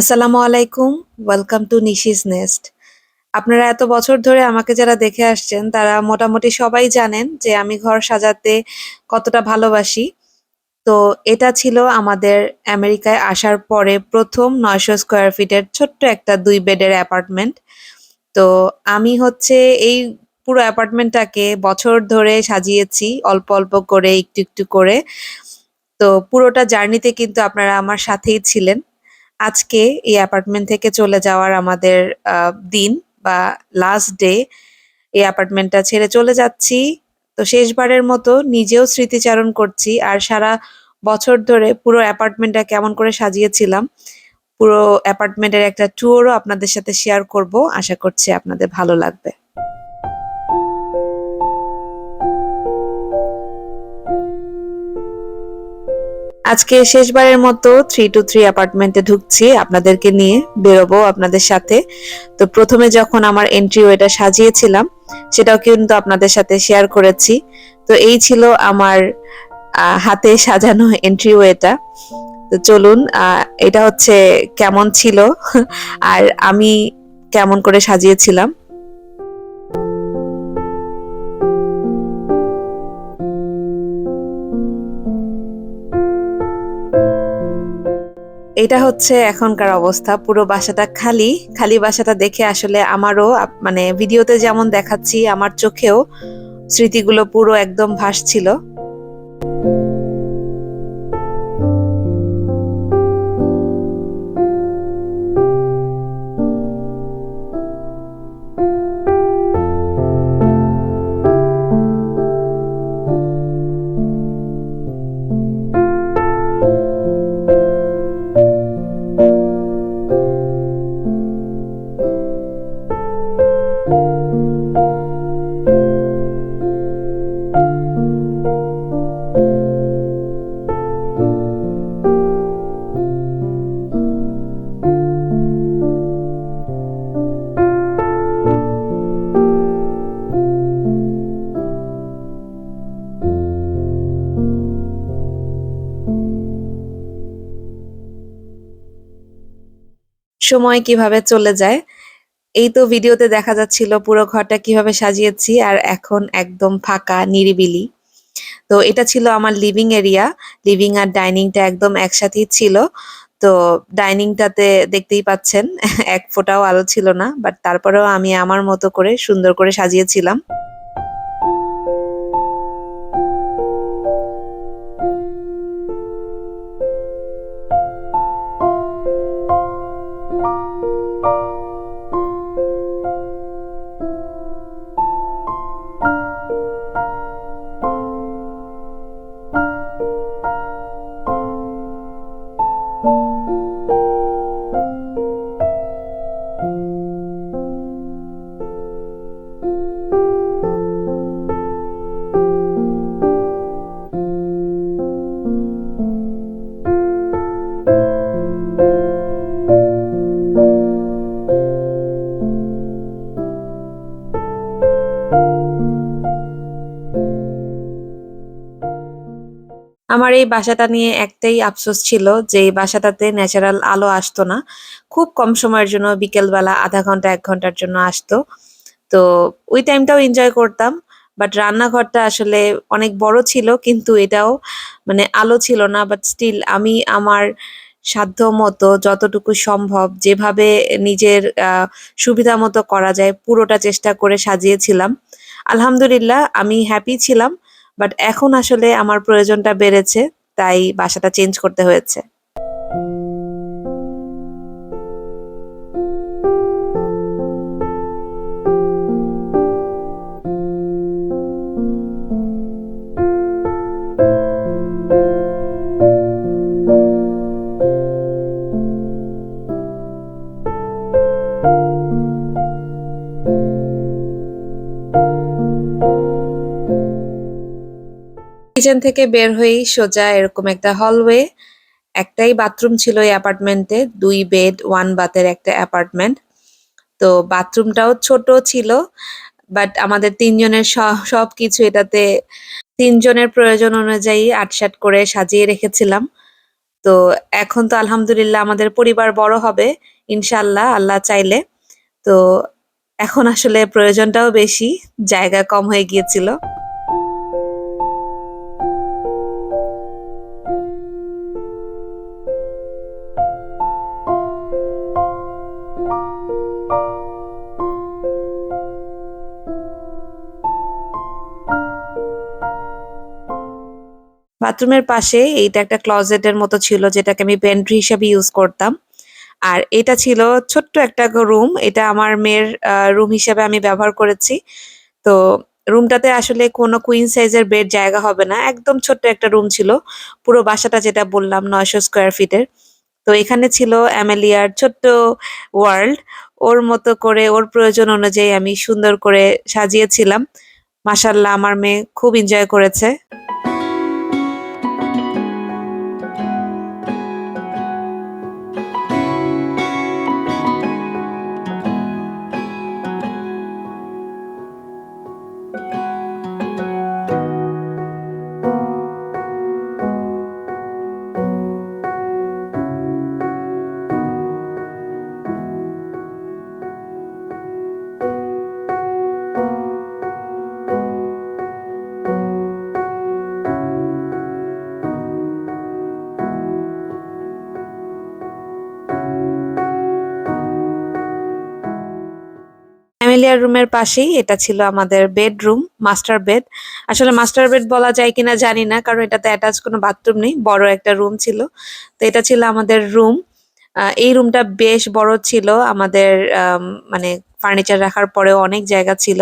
আসসালামু আলাইকুম welcome to Nishi's nest আপনারা এত বছর ধরে আমাকে যারা দেখে আসছেন, তারা মোটামুটি সবাই জানেন যে আমি ঘর সাজাতে কতটা ভালোবাসি। তো এটা ছিল আমাদের আমেরিকায় আসার পরে প্রথম নয়শো স্কোয়ার ফিটের ছোট্ট একটা দুই বেডের অ্যাপার্টমেন্ট। তো আমি হচ্ছে এই পুরো অ্যাপার্টমেন্টটাকে বছর ধরে সাজিয়েছি, অল্প অল্প করে, একটু একটু করে। তো পুরোটা জার্নিতে কিন্তু আপনারা আমার সাথেই ছিলেন। আজকে এই অ্যাপার্টমেন্ট থেকে চলে যাওয়ার আমাদের দিন বা লাস্ট ডে এই অ্যাপার্টমেন্টটা ছেড়ে চলে যাচ্ছি। তো শেষবারের মতো নিজেও স্মৃতিচারণ করছি আর সারা বছর ধরে পুরো অ্যাপার্টমেন্টটা কেমন করে সাজিয়েছিলাম, পুরো অ্যাপার্টমেন্টের একটা ট্যুরও আপনাদের সাথে শেয়ার করব। আশা করছি আপনাদের ভালো লাগবে। আজকে শেষবারের মতো থ্রি টু থ্রি অ্যাপার্টমেন্টে ঢুকছি, আপনাদেরকে নিয়ে বেরোবো আপনাদের সাথে। তো প্রথমে যখন আমার এন্ট্রি ওয়েটা সাজিয়েছিলাম, সেটাও কিন্তু আপনাদের সাথে শেয়ার করেছি। তো এই ছিল আমার হাতে সাজানো এন্ট্রি ওয়েটা তো চলুন এটা হচ্ছে কেমন ছিল, আর আমি কেমন করে সাজিয়েছিলাম। এটা হচ্ছে এখনকার অবস্থা, পুরো বাসাটা খালি খালি বাসাটা দেখে আসলে আমারও মানে ভিডিওতে যেমন দেখাচ্ছি, আমার চোখেও স্মৃতিগুলো পুরো একদম ভাসছিল। সময় কীভাবে চলে যায়। এই তো ভিডিওতে দেখা যাচ্ছিল পুরো ঘরটা কীভাবে সাজিয়েছি আর এখন একদম ফাঁকা, নিরিবিলি। তো এটা ছিল আমার লিভিং এরিয়া লিভিং আর ডাইনিংটা একদম একসাথেই ছিল। তো ডাইনিংটাতে দেখতেই পাচ্ছেন, এক ফোঁটাও আলো ছিল না বাট তারপরেও আমি আমার মতো করে সুন্দর করে সাজিয়েছিলাম। আমার এই বাসাটা নিয়ে একটাই আফসোস ছিল যে এই বাসাটাতে ন্যাচারাল আলো আসতো না। খুব কম সময়ের জন্য বিকেলবেলা আধা ঘণ্টা, এক ঘণ্টার জন্য আসতো। তো ওই টাইমটাও এনজয় করতাম বাট রান্নাঘরটা আসলে অনেক বড় ছিল, কিন্তু এটাও মানে আলো ছিল না। বাট স্টিল আমি আমার সাধ্য মতো যতটুকু সম্ভব যেভাবে নিজের সুবিধা মতো করা যায় পুরোটা চেষ্টা করে সাজিয়েছিলাম। আলহামদুলিল্লাহ আমি হ্যাপি ছিলাম। বাট এখন আসলে আমার প্রয়োজনটা বেড়েছে তাই বাসাটা চেঞ্জ করতে হয়েছে। কিচেন থেকে বের হয়েই সোজা এরকম একটা হলওয়ে একটাই বাথরুম ছিল এই অ্যাপার্টমেন্টে দুই বেড ওয়ান বাথের একটা অ্যাপার্টমেন্ট তো বাথরুমটাও ছোট ছিল বাট আমাদের তিনজনের সব কিছু এটাতে তিনজনের প্রয়োজন অনুযায়ী আটসাট করে সাজিয়ে রেখেছিলাম। তো এখন তো আলহামদুলিল্লাহ আমাদের পরিবার বড় হবে ইনশাল্লাহ আল্লাহ চাইলে। তো এখন আসলে প্রয়োজনটাও বেশি, জায়গা কম হয়ে গিয়েছিল। বাথরুমের পাশে এইটা একটা ক্লজেটের মতো ছিল, যেটাকে আমি পেন্ট্রি হিসেবে ইউজ করতাম। আর এটা ছিল ছোট্ট একটা রুম এটা আমার মেয়ের রুম হিসেবে আমি ব্যবহার করেছি। তো রুমটাতে আসলে কোনো কুইন সাইজের বেড জায়গা হবে না, একদম ছোট্ট একটা রুম ছিল। পুরো বাসাটা যেটা বললাম, নয়শো স্কোয়ার ফিটের তো এখানে ছিল অ্যামেলিয়ার ছোট্ট ওয়ার্ল্ড ওর মতো করে, ওর প্রয়োজন অনুযায়ী আমি সুন্দর করে সাজিয়েছিলাম। মাসাল্লাহ আমার মেয়ে খুব এনজয় করেছে। অ্যামেলিয়ার রুমের পাশেই এটা ছিল আমাদের বেডরুম, মাস্টার বেড। আসলে মাস্টার বেড বলা যায় কিনা জানি না, কারণ এটাতে অ্যাটাচ কোনো বাথরুম নেই, বড় একটা রুম ছিল। তো এটা ছিল আমাদের রুম। এই রুমটা বেশ বড় ছিল, আমাদের মানে ফার্নিচার রাখার পরেও অনেক জায়গা ছিল।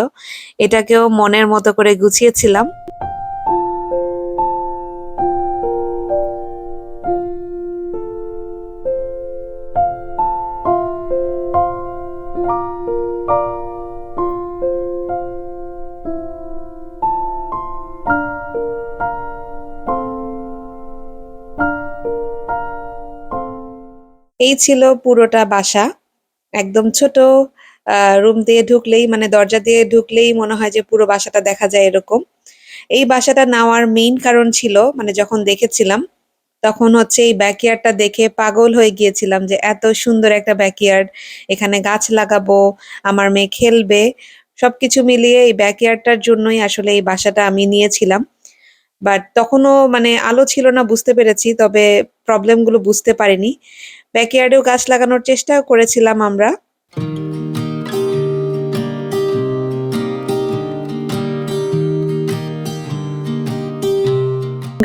এটাকেও মনের মতো করে গুছিয়েছিলাম। এই ছিল পুরোটা বাসা। একদম ছোট রুম দিয়ে ঢুকলেই মানে দরজা দিয়ে ঢুকলেই মনে হয় যে পুরো বাসাটা দেখা যায় এরকম। এই বাসাটা নেওয়ার মেইন কারণ ছিল মানে যখন দেখেছিলাম, তখন হচ্ছে এই ব্যাকইয়ার্ডটা দেখে পাগল হয়ে গিয়েছিলাম যে এত সুন্দর একটা ব্যাকইয়ার্ড এখানে গাছ লাগাবো, আমার মেয়ে খেলবে। সবকিছু মিলিয়ে এই ব্যাকইয়ার্ডটার জন্যই আসলে এই বাসাটা আমি নিয়েছিলাম। বাট তখনও মানে আলো ছিল না, বুঝতে পেরেছি, তবে প্রবলেমগুলো বুঝতে পারিনি। ব্যাকইয়ার্ডেও গাছ লাগানোর চেষ্টা করেছিলাম আমরা।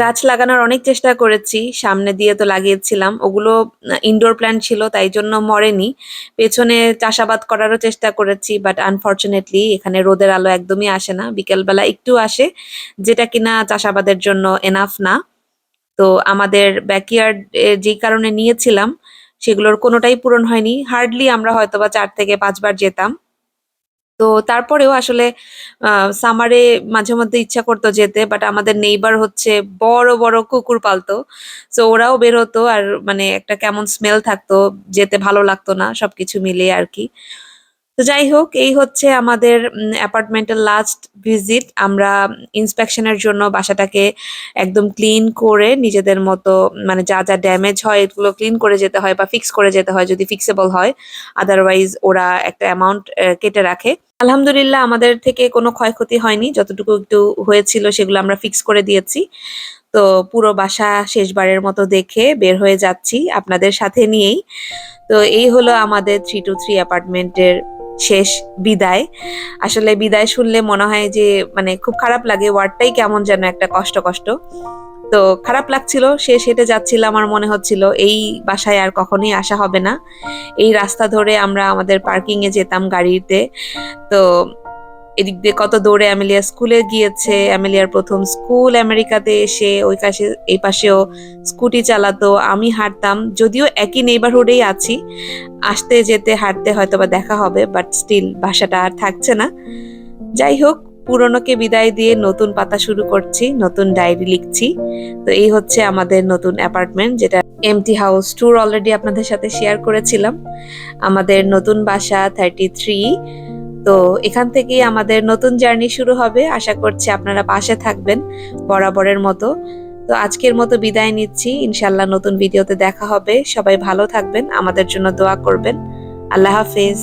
গাছ লাগানোর অনেক চেষ্টা করেছি, সামনে দিয়ে তো লাগিয়েছিলাম। ওগুলো ইনডোর প্ল্যান্ট ছিল, তাই জন্য মরেনি। পেছনে চাষাবাদ করারও চেষ্টা করেছি বাট আনফর্চুনেটলি এখানে রোদের আলো একদমই আসে না। বিকেলবেলা একটু আসে, যেটা কিনা চাষাবাদের জন্য এনাফ না। তো আমাদের ব্যাকইয়ার্ড যেই কারণে নিয়েছিলাম সেগুলোর কোনোটাই পূরণ হয়নি। হার্ডলি আমরা হয়তো বা চার থেকে পাঁচবার যেতাম। তো তারপরেও আসলে সামারে মাঝে মধ্যে ইচ্ছা করতো যেতে বাট আমাদের নেইবার হচ্ছে বড় বড় কুকুর পালতো। সো ওরাও বের হতো আর মানে একটা কেমন স্মেল থাকতো, যেতে ভালো লাগতো না, সবকিছু মিলিয়ে আর কি। তো যাই হোক, এই হচ্ছে আমাদের অ্যাপার্টমেন্টের লাস্ট ভিজিট আমরা ইন্সপেকশনের জন্য বাসাটাকে একদম ক্লিন করে নিজেদের মতো মানে যা যা ড্যামেজ হয়, এগুলো ক্লিন করে যেতে হয় বা ফিক্স করে যেতে হয় যদি ফিক্সেবল হয়। আদারওয়াইজ ওরা একটা অ্যামাউন্ট কেটে রাখে। আলহামদুলিল্লাহ আমাদের থেকে কোনো ক্ষয়ক্ষতি হয়নি। যতটুকু একটু হয়েছিল সেগুলো আমরা ফিক্স করে দিয়েছি। তো পুরো বাসা শেষবারের মতো দেখে বের হয়ে যাচ্ছি আপনাদের সাথে নিয়েই। তো এই হলো আমাদের থ্রি টু থ্রি অ্যাপার্টমেন্টের শেষ বিদায়। আসলে বিদায় শুনলে মনে হয় যে মানে খুব খারাপ লাগে, ওয়ার্ডটাই কেমন যেন একটা কষ্ট কষ্ট। তো খারাপ লাগছিল সে হেঁটে যাচ্ছিল আমার মনে হচ্ছিল, এই বাসায় আর কখনোই আসা হবে না। এই রাস্তা ধরে আমরা আমাদের পার্কিংয়ে যেতাম গাড়িতে। তো এদিক দিয়ে কত দৌড়ে অ্যামেলিয়া স্কুলে গিয়েছে। অ্যামেলিয়ার প্রথম স্কুল আমেরিকাতে এসে ওই পাশে এই পাশেও স্কুটি চালাতো। আমি হাঁটতাম, যদিও একই নেইবারহুডেই আছি। আসতে যেতে হাঁটতে হয়তো বা দেখা হবে বাট স্টিল বাসাটা আর থাকছে না। যাই হোক, পুরনোকে বিদায় দিয়ে নতুন পাতা শুরু করছি, নতুন ডায়েরি লিখছি। তো এই হচ্ছে আমাদের নতুন অ্যাপার্টমেন্ট, যেটা এমটি হাউস ট্যুর অলরেডি আপনাদের সাথে শেয়ার করেছিলাম। আমাদের নতুন বাসা থার্টি থ্রি তো এখান থেকেই আমাদের নতুন জার্নি শুরু হবে। আশা করছি আপনারা পাশে থাকবেন বরাবরের মতো। তো আজকের মতো বিদায় নিচ্ছি। ইনশাল্লাহ নতুন ভিডিওতে দেখা হবে। সবাই ভালো থাকবেন, আমাদের জন্য দোয়া করবেন। আল্লাহ হাফেজ।